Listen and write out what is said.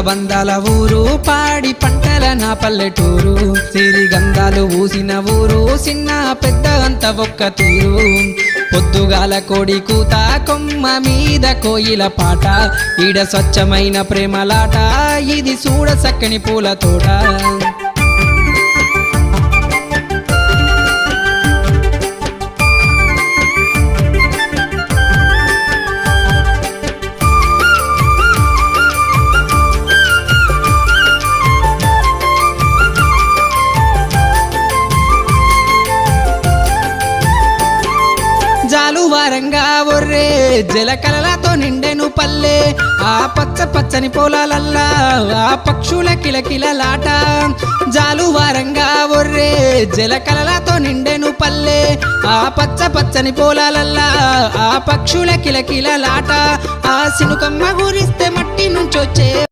బంధాల ఊరు పాడి పంటల నా పల్లెటూరు. సిరిగంధాలు ఊసిన ఊరు చిన్న పెద్ద అంత ఒక్క తీరు. పొద్దుగాల కోడి కూత కొమ్మ మీద కోయిల పాట. ఈడ స్వచ్ఛమైన ప్రేమలాట ఇది చూడ చక్కని పూల తోట. జాలువారంగా ఒర్రే. జలకలలతో నిండెను పల్లె. ఆ పచ్చ పచ్చని పొలాలల్లా ఆ పక్షుల కిలకిలలాట జాలువారంగా ఒర్రే. జలకలలతో నిండెను పల్లె. ఆ పచ్చ పచ్చని పొలాలల్లా ఆ పక్షుల కిలకిలలాట ఆ సినుకమ్మ గురిస్తే మట్టి నుంచొచ్చే